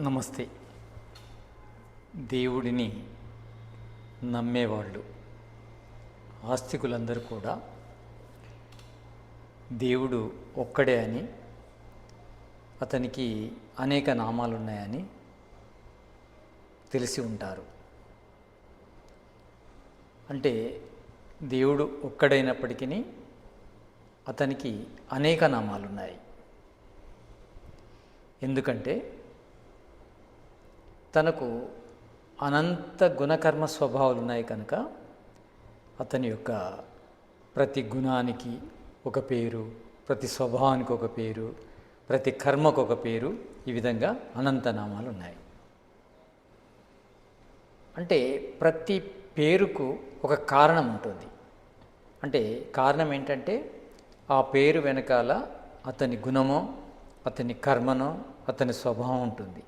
నమస్తే. దేవుడిని నమ్మేవాళ్ళు ఆస్తికులందరూ కూడా దేవుడు ఒక్కడే అని అతనికి అనేక నామాలు ఉన్నాయని తెలిసి ఉంటారు. అంటే దేవుడు ఒక్కడైనప్పటికీ అతనికి అనేక నామాలు ఉన్నాయి ఎందుకంటే తనకు అనంత గుణకర్మ స్వభావాలు ఉన్నాయి కనుక అతని యొక్క ప్రతి గుణానికి ఒక పేరు ప్రతి స్వభావానికి ఒక పేరు ప్రతి కర్మకు ఒక పేరు ఈ విధంగా అనంత నామాలు ఉన్నాయి. అంటే ప్రతి పేరుకు ఒక కారణం ఉంటుంది. అంటే కారణం ఏంటంటే ఆ పేరు వెనకాల అతని గుణమో అతని కర్మనో అతని స్వభావం ఉంటుంది.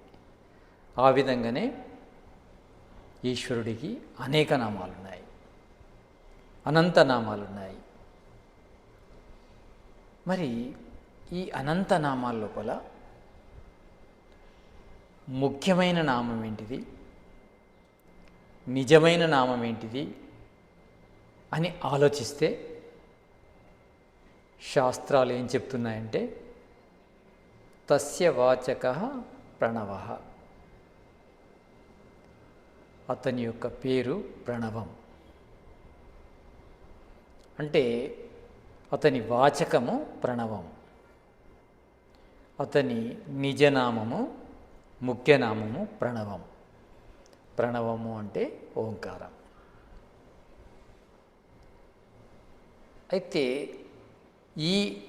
ఆ విధంగానే ఈశ్వరుడికి అనేక నామాలు ఉన్నాయి అనంత నామాలు ఉన్నాయి మరి ఈ అనంత నామాల లోపల ముఖ్యమైన నామం ఏంటిది? నిజమైన నామం ఏంటిది? అని ఆలోచిస్తే శాస్త్రాలు ఏం చెప్తున్నాయంటే తస్య వాచక ప్రణవ. అతని యొక్క పేరు ప్రణవం. అంటే అతని వాచకము ప్రణవం. అతని నిజనామము ముఖ్యనామము ప్రణవం. ప్రణవము అంటే ఓంకారం. అయితే ఈ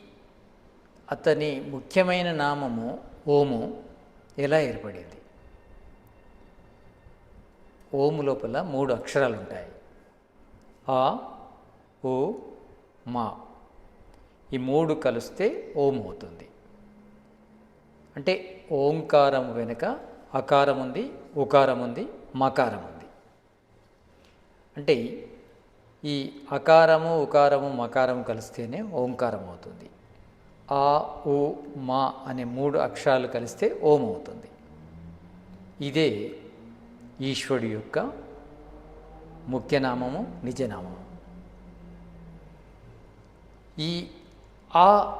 అతని ముఖ్యమైన నామము ఓము ఎలా ఏర్పడింది? ఓము లోపల మూడు అక్షరాలు ఉంటాయి ఆ ఓ మా. ఈ మూడు కలిస్తే ఓం అవుతుంది. అంటే ఓంకారం వెనుక అకారం ఉంది ఉకారం ఉంది మకారం ఉంది అంటే ఈ అకారము ఉకారము మకారము కలిస్తేనే ఓంకారం అవుతుంది. ఆ ఉ మా అనే మూడు అక్షరాలు కలిస్తే ఓం అవుతుంది. ఇదే ఈశ్వరుడు యొక్క ముఖ్యనామము నిజనామము ఈ ఆ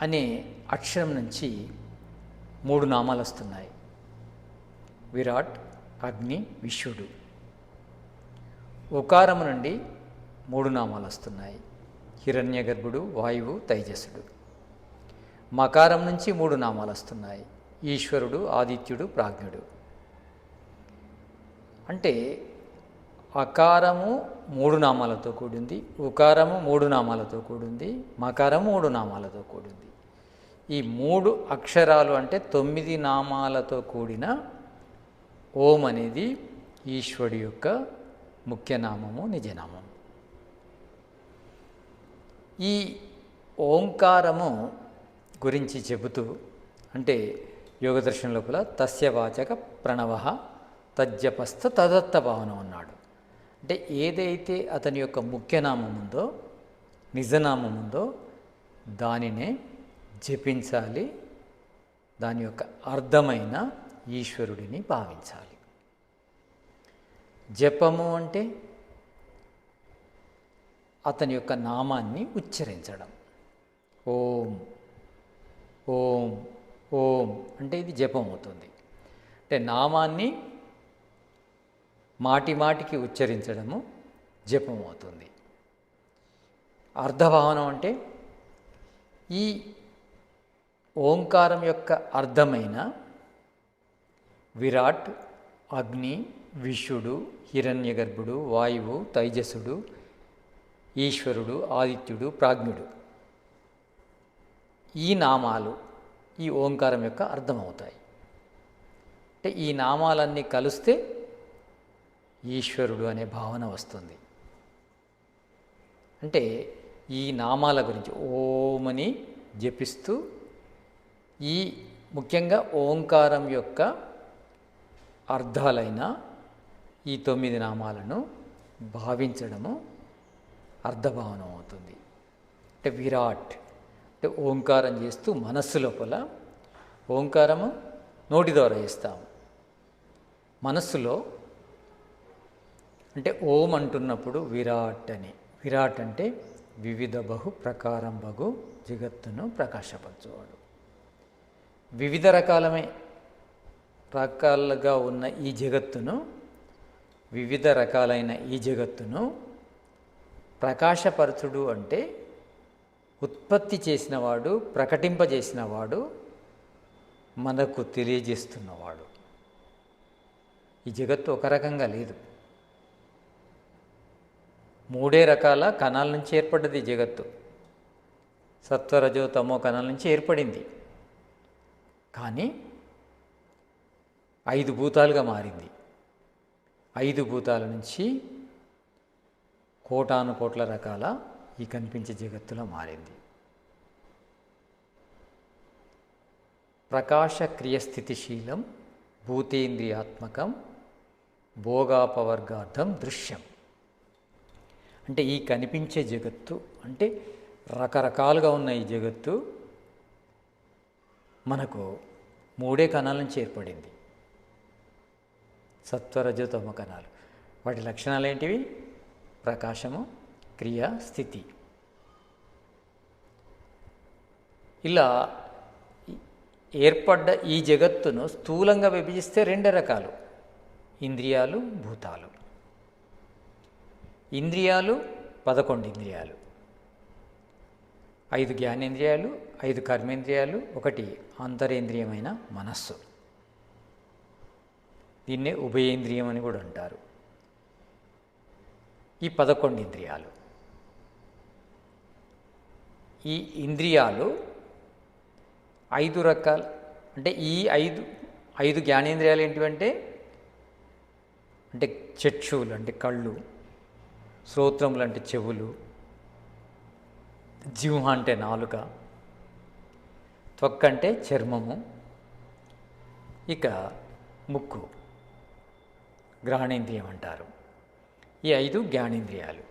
అనే అక్షరం నుంచి మూడు నామాలు వస్తున్నాయి. విరాట్ అగ్ని విశ్వడు ఉకారము నుండి మూడు నామాలు వస్తున్నాయి. హిరణ్య గర్భుడు వాయువు తైజసుడు మకారం నుంచి మూడు నామాలు వస్తున్నాయి. ఈశ్వరుడు ఆదిత్యుడు ప్రాజ్ఞుడు. అంటే అకారము మూడు నామాలతో కూడింది ఉకారము మూడు నామాలతో కూడింది మకారము మూడు నామాలతో కూడింది. ఈ మూడు అక్షరాలు అంటే తొమ్మిది నామాలతో కూడిన ఓం అనేది ఈశ్వరుడి యొక్క ముఖ్యనామము నిజనామం ఈ ఓంకారము గురించి చెబుతూ అంటే యోగదర్శనం లోపల తస్యవాచక ప్రణవ తజ్జపస్థ తదత్త భవనం అన్నాడు. అంటే ఏదైతే అతని యొక్క ముఖ్యనామం ఉందో నిజనామం ఉందో దానినే జపించాలి దాని యొక్క అర్థమైన ఈశ్వరుడిని భావించాలి. జపము అంటే అతని యొక్క నామాన్ని ఉచ్చరించడం. ఓం ఓం ఓం అంటే ఇది జపం అవుతుంది అంటే నామాన్ని మాటి మాటికి ఉచ్చరించడము జపం అవుతుంది అర్ధభావనం అంటే ఈ ఓంకారం యొక్క అర్థమైన విరాట్ అగ్ని విశ్వడు హిరణ్యగర్భుడు వాయువు తైజసుడు ఈశ్వరుడు ఆదిత్యుడు ప్రాజ్ఞుడు. ఈ నామాలు ఈ ఓంకారం యొక్క అర్థమవుతాయి. అంటే ఈ నామాలన్నీ కలిస్తే ఈశ్వరుడు అనే భావన వస్తుంది. అంటే ఈ నామాల గురించి ఓమని జపిస్తూ ఈ ముఖ్యంగా ఓంకారం యొక్క అర్థాలైన ఈ తొమ్మిది నామాలను భావించడము అర్థభావనం అవుతుంది. అంటే విరాట్ అంటే ఓంకారం చేస్తూ మనస్సు లోపల ఓంకారము నోటి ద్వారా చేస్తాము. మనస్సులో అంటే ఓం అంటున్నప్పుడు విరాట్ అని. విరాట్ అంటే వివిధ బహు ప్రకారం బగు జగత్తును ప్రకాశపరచువాడు. వివిధ రకాలమే రకాలుగా ఉన్న ఈ జగత్తును వివిధ రకాలైన ఈ జగత్తును ప్రకాశపరచుడు అంటే ఉత్పత్తి చేసినవాడు ప్రకటింపజేసినవాడు మనకు తెలియజేస్తున్నవాడు. ఈ జగత్తు ఒక రకంగా లేదు. మూడే రకాల కణాల నుంచి ఏర్పడ్డది జగత్తు. సత్వరజో తమో కణాల నుంచి ఏర్పడింది. కానీ ఐదు భూతాలుగా మారింది. ఐదు భూతాల నుంచి కోటాను కోట్ల రకాల ఈ కనిపించే జగత్తులో మారింది. ప్రకాశ క్రియస్థితిశీలం భూతేంద్రియాత్మకం భోగాపవర్గార్థం దృశ్యం. అంటే ఈ కనిపించే జగత్తు అంటే రకరకాలుగా ఉన్న ఈ జగత్తు మనకు మూడే కణాల నుంచి ఏర్పడింది. సత్వరజతమ కణాలు. వాటి లక్షణాలు ఏంటివి? ప్రకాశము క్రియ స్థితి. ఇలా ఏర్పడ్డ ఈ జగత్తును స్థూలంగా విభజిస్తే రెండు రకాలు. ఇంద్రియాలు భూతాలు. ఇంద్రియాలు పదకొండు ఇంద్రియాలు. ఐదు జ్ఞానేంద్రియాలు ఐదు కర్మేంద్రియాలు ఒకటి అంతరేంద్రియమైన మనస్సు. దీన్నే ఉభయేంద్రియం అని కూడా అంటారు. ఈ పదకొండు ఇంద్రియాలు. ఈ ఇంద్రియాలు ఐదు రకాల అంటే ఈ ఐదు ఐదు జ్ఞానేంద్రియాలు ఏంటివంటే అంటే చక్షువులు అంటే కళ్ళు శ్రోత్రములు అంటే చెవులు జిహ్వ అంటే నాలుక త్వక్ అంటే చర్మము ఇక ముక్కు గ్రహణేంద్రియం అంటారు. ఈ ఐదు జ్ఞానేంద్రియాలు.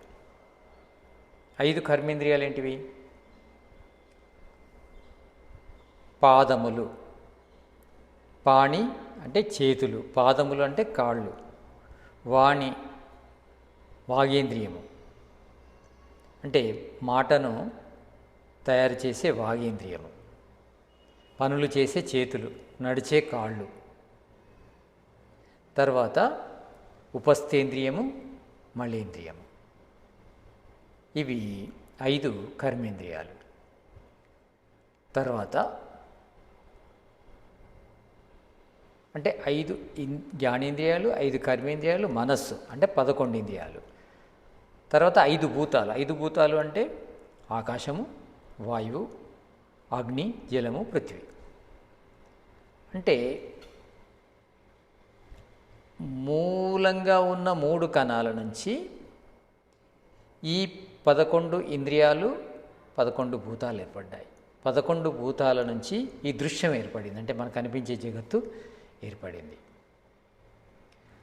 ఐదు కర్మేంద్రియాలు ఏంటివి? పాదములు. పాణి అంటే చేతులు పాదములు అంటే కాళ్ళు. వాణి వాగేంద్రియము. అంటే మాటను తయారు చేసే వాగేంద్రియము. పనులు చేసే చేతులు నడిచే కాళ్ళు. తర్వాత ఉపస్థేంద్రియము మళేంద్రియము ఇవి ఐదు కర్మేంద్రియాలు. తర్వాత అంటే ఐదు ఇన్ జ్ఞానేంద్రియాలు ఐదు కర్మేంద్రియాలు మనస్సు అంటే పదకొండు ఇంద్రియాలు. తర్వాత ఐదు భూతాలు. ఐదు భూతాలు అంటే ఆకాశము వాయువు అగ్ని జలము పృథ్వీ. అంటే మూలంగా ఉన్న మూడు కణాల నుంచి ఈ పదకొండు ఇంద్రియాలు పదకొండు భూతాలు ఏర్పడ్డాయి. పదకొండు భూతాల నుంచి ఈ దృశ్యం ఏర్పడింది. అంటే మనకు కనిపించే జగత్తు ఏర్పడింది.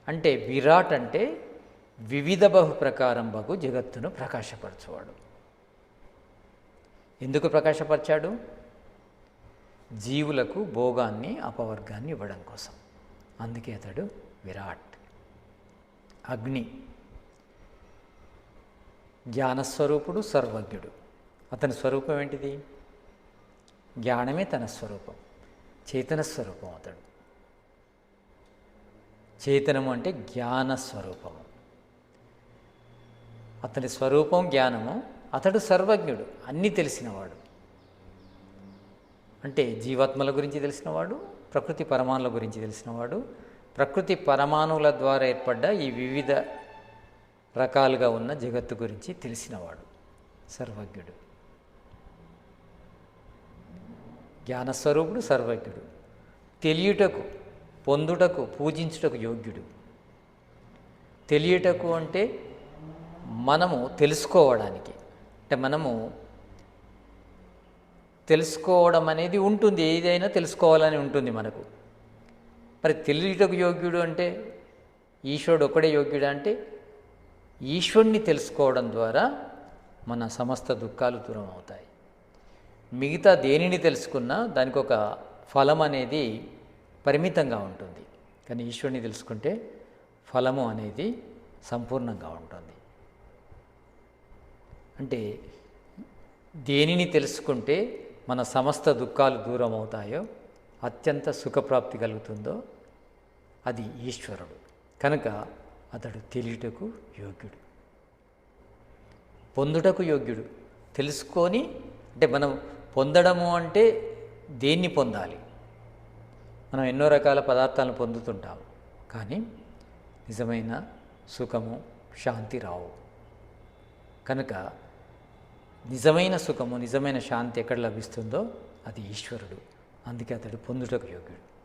అంటే విరాట్ అంటే వివిధ బహు ప్రకారం బగు జగత్తును ప్రకాశపరచువాడు. ఎందుకు ప్రకాశపరిచాడు? జీవులకు భోగాన్ని అపవర్గాన్ని ఇవ్వడం కోసం. అందుకే అతడు విరాట్. అగ్ని. జ్ఞానస్వరూపుడు సర్వజ్ఞుడు. అతని స్వరూపం ఏంటిది? జ్ఞానమే తన స్వరూపం. చైతన స్వరూపం అతడు. చేతనము అంటే జ్ఞాన స్వరూపము అతని స్వరూపం జ్ఞానము అతడు సర్వజ్ఞుడు అన్నీ తెలిసినవాడు. అంటే జీవాత్మల గురించి తెలిసినవాడు ప్రకృతి పరమాణుల గురించి తెలిసినవాడు. ప్రకృతి పరమాణువుల ద్వారా ఏర్పడ్డ ఈ వివిధ రకాలుగా ఉన్న జగత్తు గురించి తెలిసినవాడు సర్వజ్ఞుడు. జ్ఞానస్వరూపుడు సర్వజ్ఞుడు. తెలియుటకు పొందుటకు పూజించుటకు యోగ్యుడు. తెలియటకు అంటే మనము తెలుసుకోవడానికి. అంటే మనము తెలుసుకోవడం అనేది ఉంటుంది. ఏదైనా తెలుసుకోవాలని ఉంటుంది మనకు. మరి తెలియటకు యోగ్యుడు అంటే ఈశ్వరుడు ఒకడే యోగ్యుడు అంటే ఈశ్వరుణ్ణి తెలుసుకోవడం ద్వారా మన సమస్త దుఃఖాలు దూరం అవుతాయి. మిగతా దేనిని తెలుసుకున్నా దానికి ఒక ఫలం అనేది పరిమితంగా ఉంటుంది. కానీ ఈశ్వరుని తెలుసుకుంటే ఫలము అనేది సంపూర్ణంగా ఉంటుంది. అంటే దేనిని తెలుసుకుంటే మన సమస్త దుఃఖాలు దూరం అవుతాయో అత్యంత సుఖప్రాప్తి కలుగుతుందో అది ఈశ్వరుడు. కనుక అతడు తెలియటకు యోగ్యుడు. పొందుటకు యోగ్యుడు. తెలుసుకొని అంటే మనం పొందడము అంటే దేన్ని పొందాలి? మనం ఎన్నో రకాల పదార్థాలను పొందుతుంటాం. కానీ నిజమైన సుఖము శాంతి రావు. కనుక నిజమైన సుఖము నిజమైన శాంతి ఎక్కడ లభిస్తుందో అది ఈశ్వరుడు. అందుకే అతడు పొందుటకు యోగ్యుడు.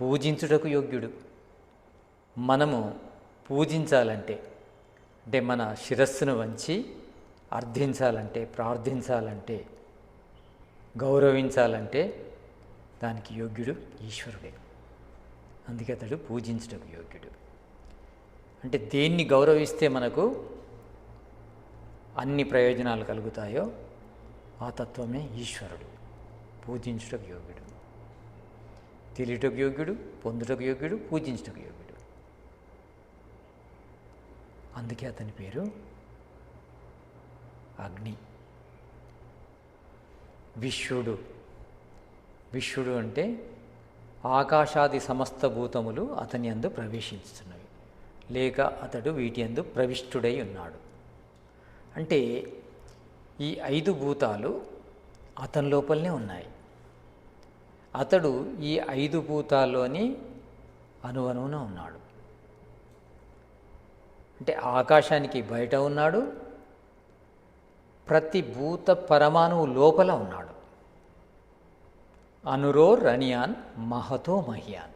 పూజించుటకు యోగ్యుడు. మనము పూజించాలంటే అంటే మన శిరస్సును వంచి అర్థించాలంటే ప్రార్థించాలంటే గౌరవించాలంటే దానికి యోగ్యుడు ఈశ్వరుడే. అందుకే అతడు పూజించడం యోగ్యుడు. అంటే దేన్ని గౌరవిస్తే మనకు అన్ని ప్రయోజనాలు కలుగుతాయో ఆ తత్వమే ఈశ్వరుడు పూజించుటకు యోగ్యుడు. తెలియటకు యోగ్యుడు పొందుటకు యోగ్యుడు పూజించుటకు యోగ్యుడు. అందుకే అతని పేరు అగ్ని. విశ్వడు విశ్వడు అంటే ఆకాశాది సమస్త భూతములు అతని అందు ప్రవేశించుతున్నవి లేక అతడు వీటి అందు ప్రవిష్టుడై ఉన్నాడు. అంటే ఈ ఐదు భూతాలు అతని లోపలనే ఉన్నాయి. అతడు ఈ ఐదు భూతాల్లోని అనువనువున ఉన్నాడు. అంటే ఆకాశానికి బయట ఉన్నాడు. ప్రతి భూత పరమాణువు లోపల ఉన్నాడు. అనురో రనియాన్ మహతో మహియాన్.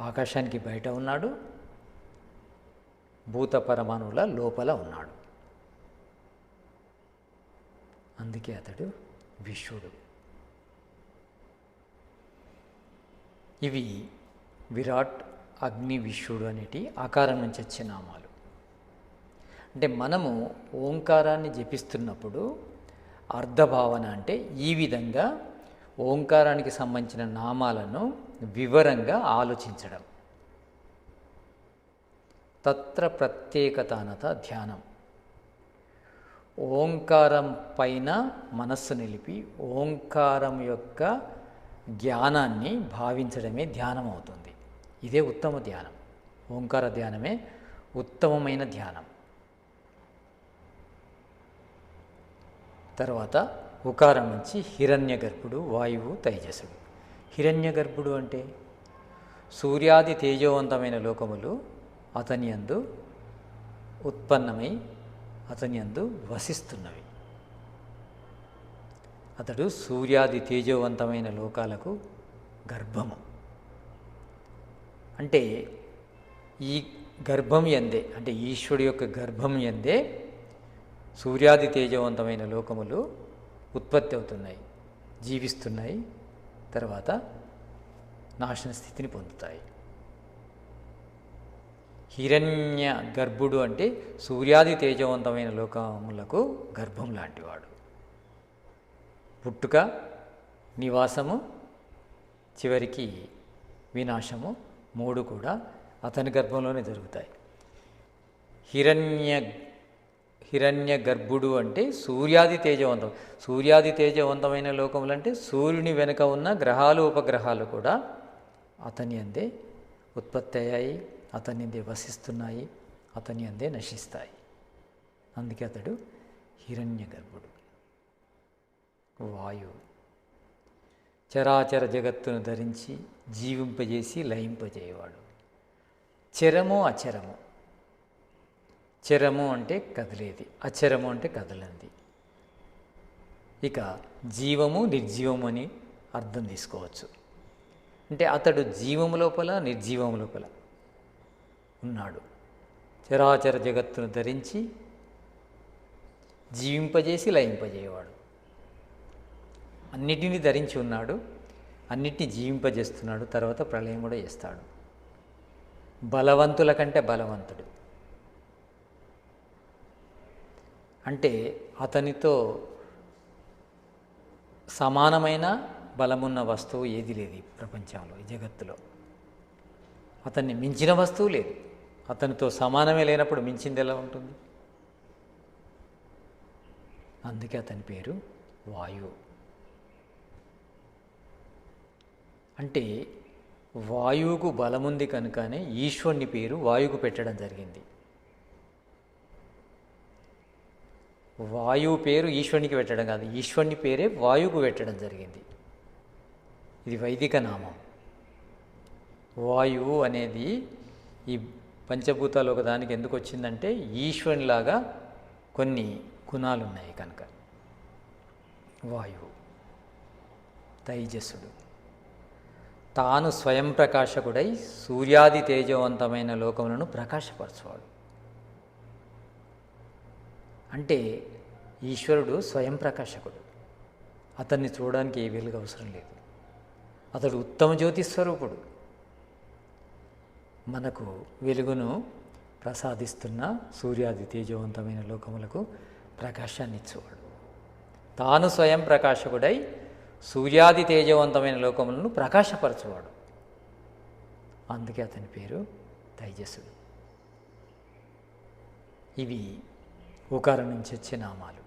ఆకాశానికి బయట ఉన్నాడు. భూత పరమాణువుల లోపల ఉన్నాడు. అందుకే అతడు విశ్వడు ఇవి విరాట్ అగ్ని విశ్వడు అనేటి ఆకారం నుంచి వచ్చే నామాలు. అంటే మనము ఓంకారాన్ని జపిస్తున్నప్పుడు అర్ధభావన అంటే ఈ విధంగా ఓంకారానికి సంబంధించిన నామాలను వివరంగా ఆలోచించడం. తత్ర ప్రత్యేకతానత ధ్యానం. ఓంకారం పైన మనస్సు నిలిపి ఓంకారం యొక్క జ్ఞానాన్ని భావించడమే ధ్యానం అవుతుంది ఇదే ఉత్తమ ధ్యానం. ఓంకార ధ్యానమే ఉత్తమమైన ధ్యానం. తర్వాత ఉకారం నుంచి హిరణ్య గర్భుడు వాయువు తైజసుడు హిరణ్య గర్భుడు అంటే? సూర్యాది తేజవంతమైన లోకములు అతని అందు ఉత్పన్నమై అతని అందు వసిస్తున్నవి. అతడు సూర్యాది తేజోవంతమైన లోకాలకు గర్భము. అంటే ఈ గర్భం ఎందే అంటే ఈశ్వరుడు యొక్క గర్భం ఎందే సూర్యాది తేజవంతమైన లోకములు ఉత్పత్తి అవుతున్నాయి జీవిస్తున్నాయి తర్వాత నాశన స్థితిని పొందుతాయి. హిరణ్య గర్భుడు అంటే సూర్యాది తేజవంతమైన లోకములకు గర్భం లాంటివాడు. పుట్టుక నివాసము చివరికి వినాశము మూడు కూడా అతని గర్భంలోనే జరుగుతాయి. హిరణ్య హిరణ్య గర్భుడు అంటే సూర్యాది తేజవంతం. సూర్యాది తేజవంతమైన లోకములు అంటే సూర్యుని వెనుక ఉన్న గ్రహాలు ఉపగ్రహాలు కూడా అతని అందే ఉత్పత్తి అయ్యాయి. అతని అందే వసిస్తున్నాయి అతని అందే నశిస్తాయి. అందుకే అతడు హిరణ్య గర్భుడు. వాయువు చరాచర జగత్తును ధరించి జీవింపజేసి లయింపజేయవాడు. చరము అచరము. చరము అంటే కదిలేది అచరము అంటే కదలంది. ఇక జీవము నిర్జీవము అని అర్థం తీసుకోవచ్చు. అంటే అతడు జీవము లోపల నిర్జీవము లోపల. ఉన్నాడు. చరాచర జగత్తును ధరించి జీవింపజేసి లయింపజేయవాడు. అన్నిటినీ ధరించి ఉన్నాడు. అన్నిటినీ జీవింపజేస్తున్నాడు. తర్వాత ప్రళయం కూడా చేస్తాడు. బలవంతుల కంటే బలవంతుడు. అంటే అతనితో సమానమైన బలమున్న వస్తువు ఏది లేదు ఈ ప్రపంచంలో ఈ జగత్తులో. అతన్ని మించిన వస్తువు లేదు. అతనితో సమానమే లేనప్పుడు మించింది ఎలా ఉంటుంది? అందుకే అతని పేరు వాయు. అంటే వాయువుకు బలముంది కనుకనే ఈశ్వరుని పేరు వాయువుకు పెట్టడం జరిగింది. వాయువు పేరు ఈశ్వరునికి పెట్టడం కాదు ఈశ్వరుని పేరే వాయువుకు పెట్టడం జరిగింది. ఇది వైదిక నామం. వాయువు అనేది ఈ పంచభూతాలు ఒకదానికి ఎందుకు వచ్చిందంటే ఈశ్వరునిలాగా కొన్ని గుణాలు ఉన్నాయి కనుక. వాయువు తైజస్సుడు. తాను స్వయం ప్రకాశకుడై సూర్యాది తేజవంతమైన లోకములను ప్రకాశపరచువాడు. అంటే ఈశ్వరుడు స్వయం ప్రకాశకుడు. అతన్ని చూడడానికి ఏ వీలుగా అవసరం లేదు. అతడు ఉత్తమ జ్యోతి స్వరూపుడు మనకు వెలుగును ప్రసాదిస్తున్న సూర్యాది తేజవంతమైన లోకములకు ప్రకాశాన్ని ఇచ్చేవాడు. తాను స్వయం ప్రకాశకుడై సూర్యాది తేజవంతమైన లోకములను ప్రకాశపరచువాడు. అందుకే అతని పేరు తైజసుడు ఇవి ఓకారం నుంచి వచ్చే నామాలు.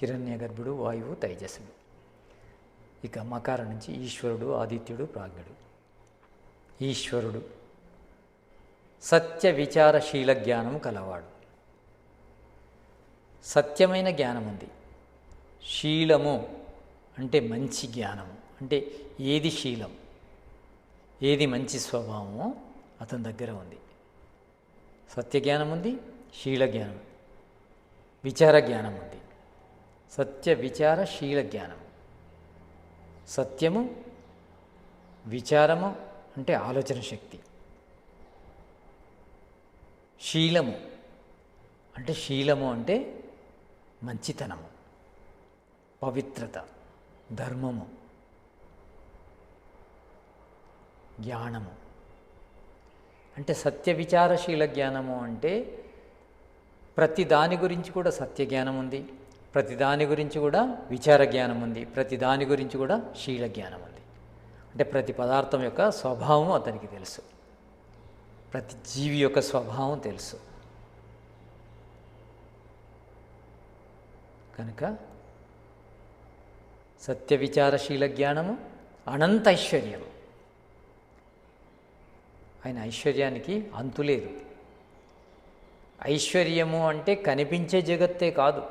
హిరణ్య గర్భుడు వాయువు తైజసుడు ఇక మకారం నుంచి ఈశ్వరుడు ఆదిత్యుడు ప్రాజ్ఞుడు. ఈశ్వరుడు సత్య విచారశీల జ్ఞానం కలవాడు. సత్యమైన జ్ఞానం ఉంది శీలము అంటే మంచి జ్ఞానము. అంటే ఏది శీలం? ఏది మంచి స్వభావమో? అతని దగ్గర ఉంది. సత్య జ్ఞానం ఉంది శీల జ్ఞానం విచార జ్ఞానం ఉంది సత్య విచార శీల జ్ఞానం సత్యము విచారము అంటే ఆలోచన శక్తి. శీలము. అంటే శీలము అంటే మంచితనము పవిత్రత ధర్మము జ్ఞానము. అంటే సత్య విచారశీల జ్ఞానము అంటే ప్రతి దాని గురించి కూడా సత్య జ్ఞానం ఉంది ప్రతి దాని గురించి కూడా విచార జ్ఞానం ఉంది ప్రతి దాని గురించి కూడా శీల జ్ఞానం ఉంది. అంటే ప్రతి పదార్థం యొక్క స్వభావం అతనికి తెలుసు. ప్రతి జీవి యొక్క స్వభావం తెలుసు. కనుక సత్య విచారశీల జ్ఞానము అనంత ఐశ్వర్యం ఆయన ఐశ్వర్యానికి అంతులేదు ఐశ్వర్యము అంటే కనిపించే జగత్తే కాదు.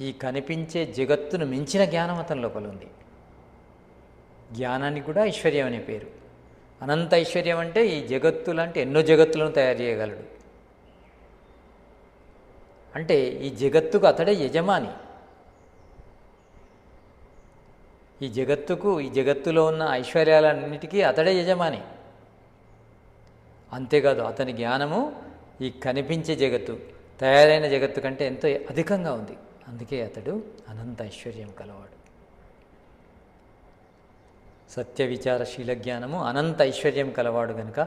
ఈ కనిపించే జగత్తును మించిన జ్ఞానం అతని లోపల ఉంది జ్ఞానానికి కూడా ఐశ్వర్యం అనే పేరు. అనంత ఐశ్వర్యం అంటే ఈ జగత్తు లాంటి ఎన్నో జగత్తులను తయారు చేయగలడు. అంటే ఈ జగత్తుకు అతడే యజమాని. ఈ జగత్తుకు ఈ జగత్తులో ఉన్న ఐశ్వర్యాలన్నిటికీ అతడే యజమాని. అంతేకాదు అతని జ్ఞానము ఈ కనిపించే జగత్తు తయారైన జగత్తు కంటే ఎంతో అధికంగా ఉంది. అందుకే అతడు అనంత ఐశ్వర్యం కలవాడు. సత్య విచారశీల జ్ఞానము అనంత ఐశ్వర్యం కలవాడు గనుక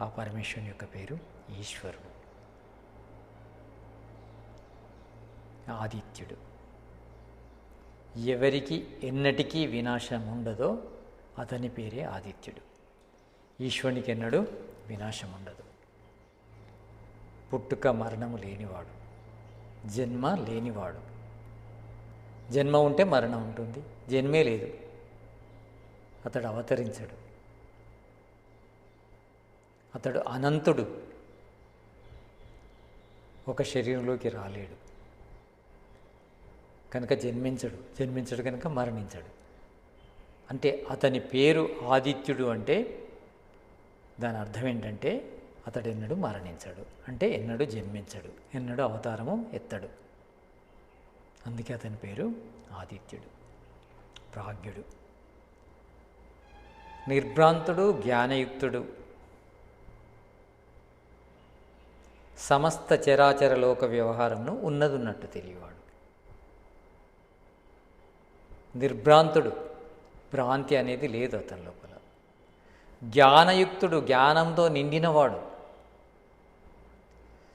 ఆ పరమేశ్వరుని యొక్క పేరు ఈశ్వరుడు. ఆదిత్యుడు. ఎవరికి ఎన్నటికీ వినాశం ఉండదో అతని పేరే ఆదిత్యుడు. ఈశ్వరునికి ఎన్నడూ వినాశం ఉండదు. పుట్టుక మరణము లేనివాడు. జన్మ లేనివాడు. జన్మ ఉంటే మరణం ఉంటుంది. జన్మే లేదు. అతడు అవతరించడు. అతడు అనంతుడు. ఒక శరీరంలోకి రాలేడు. కనుక జన్మించడు. జన్మించడు కనుక మరణించడు. అంటే అతని పేరు ఆదిత్యుడు అంటే దాని అర్థం ఏంటంటే అతడు ఎన్నడూ మరణించడు. అంటే ఎన్నడూ జన్మించడు. ఎన్నడూ అవతారము ఎత్తడు. అందుకే అతని పేరు ఆదిత్యుడు. ప్రాజ్ఞుడు. నిర్భ్రాంతుడు జ్ఞానయుక్తుడు. సమస్త చరాచర లోక వ్యవహారంను ఉన్నదున్నట్టు తెలియవాడు. నిర్భ్రాంతుడు భ్రాంతి అనేది లేదు అతని లోపల. జ్ఞానయుక్తుడు జ్ఞానంతో నిండినవాడు.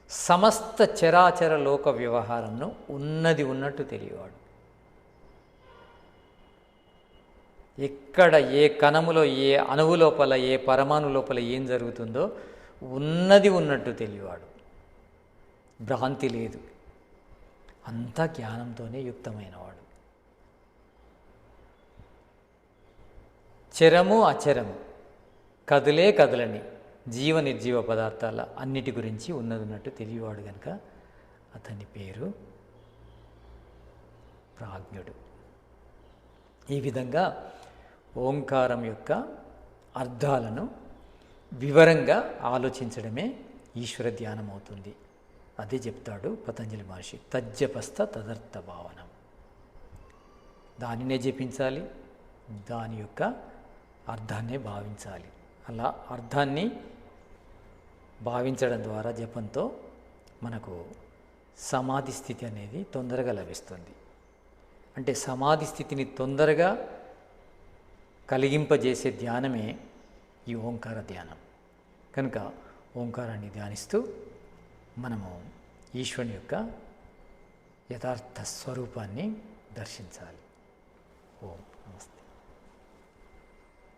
సమస్త చరాచర లోక వ్యవహారంను ఉన్నది ఉన్నట్టు తెలియవాడు. ఎక్కడ ఏ కణములో ఏ అణువు లోపల ఏ పరమాణు లోపల ఏం జరుగుతుందో ఉన్నది ఉన్నట్టు తెలియవాడు భ్రాంతి లేదు. అంతా జ్ఞానంతోనే యుక్తమైనవాడు. చరము అచరము కదులే కదలని జీవ నిర్జీవ పదార్థాల అన్నిటి గురించి ఉన్నది ఉన్నట్టు తెలియవాడు కనుక అతని పేరు ప్రాజ్ఞుడు. ఈ విధంగా ఓంకారం యొక్క అర్థాలను వివరంగా ఆలోచించడమే ఈశ్వర ధ్యానం అవుతుంది అదే చెప్తాడు పతంజలి మహర్షి. తజ్జపస్థ తదర్థ భావనం. దానినే జపించాలి. దాని యొక్క అర్థాన్నే భావించాలి. అలా అర్థాన్ని భావించడం ద్వారా జపంతో మనకు సమాధి స్థితి అనేది తొందరగా లభిస్తుంది. అంటే సమాధి స్థితిని తొందరగా కలిగింపజేసే ధ్యానమే ఈ ఓంకార ధ్యానం. కనుక ఓంకారాన్ని ధ్యానిస్తూ మనము ఈశ్వరుని యొక్క యథార్థ స్వరూపాన్ని దర్శించాలి. ఓం నమస్తే.